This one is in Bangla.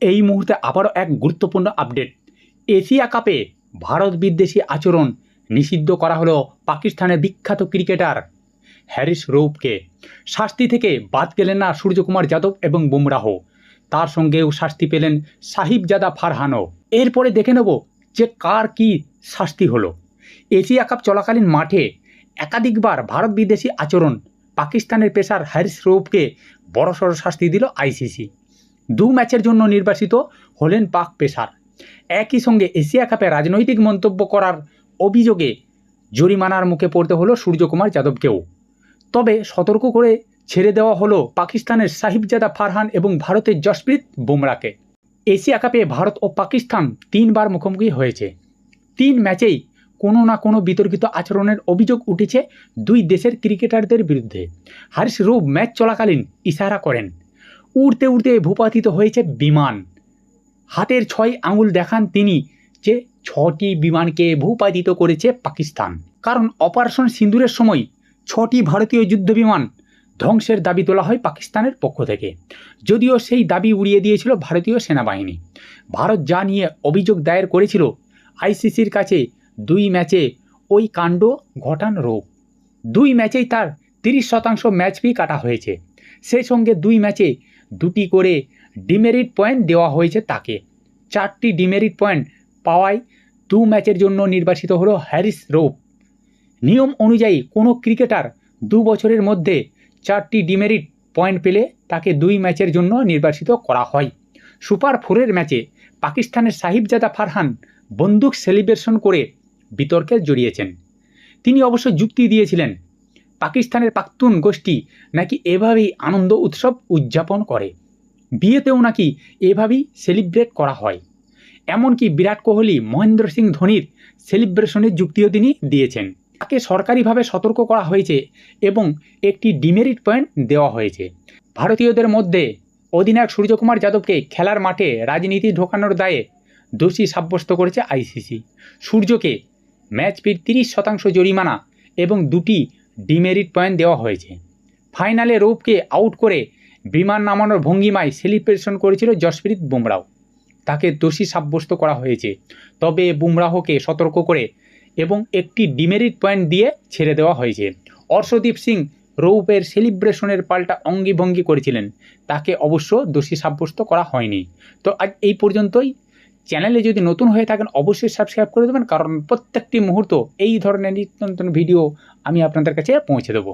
এই মুহূর্তে আবারও এক গুরুত্বপূর্ণ আপডেট এশিয়া কাপে ভারত বিদ্বেষী আচরণ নিষিদ্ধ করা হলো পাকিস্তানের বিখ্যাত ক্রিকেটার হ্যারিস রৌফকে। শাস্তি থেকে বাদ গেলেন না সূর্যকুমার যাদব এবং বুমরাহ। তার সঙ্গেও শাস্তি পেলেন সাহিবজাদা ফারহানও। এরপরে দেখে নেব যে কার কি শাস্তি হলো। এশিয়া কাপ চলাকালীন মাঠে একাধিকবার ভারত বিদেশি আচরণ পাকিস্তানের পেশার হ্যারিস রৌফকে বড়সড় শাস্তি দিল আইসিসি। দু ম্যাচের জন্য নির্বাসিত হলেন পাক পেসার। একই সঙ্গে এশিয়া কাপে রাজনৈতিক মন্তব্য করার অভিযোগে জরিমানার মুখে পড়তে হলো সূর্যকুমার যাদবকেও। তবে সতর্ক করে ছেড়ে দেওয়া হলো পাকিস্তানের সাহিবজাদা ফারহান এবং ভারতের জসপ্রীত বুমরাকে এশিয়া কাপে ভারত ও পাকিস্তান তিনবার মুখোমুখি হয়েছে। তিন ম্যাচেই কোনো না কোনো বিতর্কিত আচরণের অভিযোগ উঠেছে দুই দেশের ক্রিকেটারদের বিরুদ্ধে। হারিস রুব ম্যাচ চলাকালীন ইশারা করেন। উড়তে উড়তে ভূপাতিত হয়েছে বিমান। হাতের ছয় আঙুল দেখান তিনি যে ছটি বিমানকে ভূপাতিত করেছে পাকিস্তান। কারণ অপারেশন সিন্দুরের সময় ছটি ভারতীয় যুদ্ধ বিমান ধ্বংসের দাবি তোলা হয় পাকিস্তানের পক্ষ থেকে। যদিও সেই দাবি উড়িয়ে দিয়েছিল ভারতীয় সেনাবাহিনী। ভারত যা নিয়ে অভিযোগ দায়ের করেছিল, আইসিসির কাছে দুই ম্যাচে ওই কাণ্ড ঘটান রোগ। দুই ম্যাচেই তার তিরিশ শতাংশ ম্যাচ ফি কাটা হয়েছে। সেই সঙ্গে দুই ম্যাচে দুটি করে ডিমেরিট পয়েন্ট দেওয়া হয়েছে তাকে। চারটি ডিমেরিট পয়েন্ট পাওয়ায় দু ম্যাচের জন্য নির্বাচিত হলো হ্যারিস রোপ। নিয়ম অনুযায়ী কোনো ক্রিকেটার দু বছরের মধ্যে চারটি ডিমেরিট পয়েন্ট পেলে তাকে দুই ম্যাচের জন্য নির্বাচিত করা হয়। সুপার ফোরের ম্যাচে পাকিস্তানের সাহিবজাদা ফারহান বন্দুক সেলিব্রেশন করে বিতর্কে জড়িয়েছেন। তিনি অবশ্য যুক্তি দিয়েছিলেন পাকিস্তানের প্রাক্তন গোষ্ঠী নাকি এভাবেই আনন্দ উৎসব উদযাপন করে? বিয়েতেও নাকি এভাবেই সেলিব্রেট করা হয়। এমনকি বিরাট কোহলি, মহেন্দ্র সিং ধোনির সেলিব্রেশনের যুক্তিও তিনি দিয়েছেন। তাকে সরকারিভাবে সতর্ক করা হয়েছে এবং একটি ডিমেরিট পয়েন্ট দেওয়া হয়েছে। ভারতীয়দের মধ্যে অধিনায়ক সূর্যকুমার যাদবকে খেলার মাঠে রাজনীতি ঢোকানোর দায়ে দোষী সাব্যস্ত করেছে আইসিসি। সূর্যকে ম্যাচ ফির তিরিশ শতাংশ জরিমানা এবং দুটি ডিমেরিট পয়েন্ট দেওয়া হয়েছে। ফাইনালে রৌপকে আউট করে বিমান নামানোর ভঙ্গিমায় সেলিব্রেশন করেছিল জসপ্রীত বুমরাও তাকে দোষী সাব্যস্ত করা হয়েছে। তবে বুমরাহকে সতর্ক করে এবং একটি ডিমেরিট পয়েন্ট দিয়ে ছেড়ে দেওয়া হয়েছে। অর্শদীপ সিং রৌপের সেলিব্রেশনের পাল্টা অঙ্গিভঙ্গি করেছিলেন। তাকে অবশ্য দোষী সাব্যস্ত করা হয়নি। তো আজ এই পর্যন্তই। চ্যানেলে যদি নতুন হয়ে থাকেন, অবশ্যই সাবস্ক্রাইব করে দেবেন, কারণ প্রত্যেকটি মুহূর্ত এই ধরনের নিত্য নতুন ভিডিও আমি আপনাদের কাছে পৌঁছে দেবো।